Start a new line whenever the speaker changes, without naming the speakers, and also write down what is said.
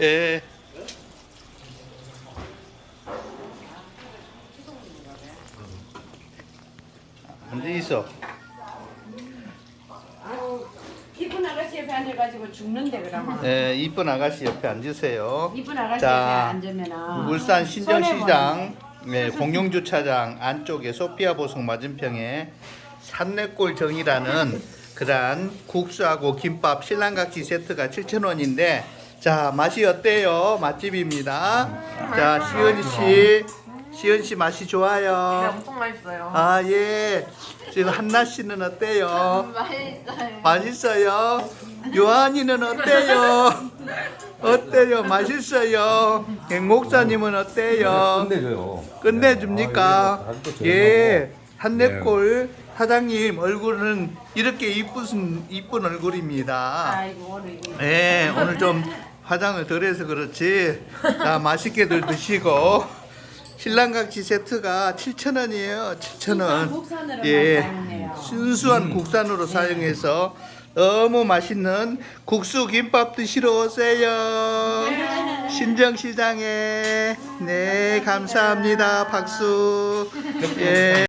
예. 앉아 있어.
아유, 이쁜 아가씨 옆에 앉아가지고 죽는데 그러면.
예, 이쁜 아가씨 옆에 앉으세요.
이쁜 아가씨
자,
옆에 앉으면은.
울산 신정시장.
네,
공용주차장 안쪽에 소피아 보성 맞은평에 산내골 정이라는 그런 국수하고 김밥 신랑각지 세트가 7,000원인데 자 맛이 어때요? 맛집입니다. 자 시은 씨, 시은 씨 맛이
네,
좋아요.
엄청 맛있어요.
아 예. 지금 한나 씨는 어때요?
맛있어요.
맛있어요. 요한이는 어때요? 어때요? 맛있어요. 갱목사님은 어때요?
끝내줘요.
끝내줍니까?
아,
예. 한내골 사장님 얼굴은 이렇게 이쁜 이쁜 얼굴입니다.
아이고 오늘.
예, 오늘 좀 화장을 덜 해서 그렇지. 자, 맛있게들 드시고 신랑각지 세트가 7,000원이에요. 7,000원.
국산으로만
예. 순수한 국산으로 사용해서 너무 맛있는 국수 김밥 드시러 오세요. 신정시장에 네 감사합니다. 박수. 예.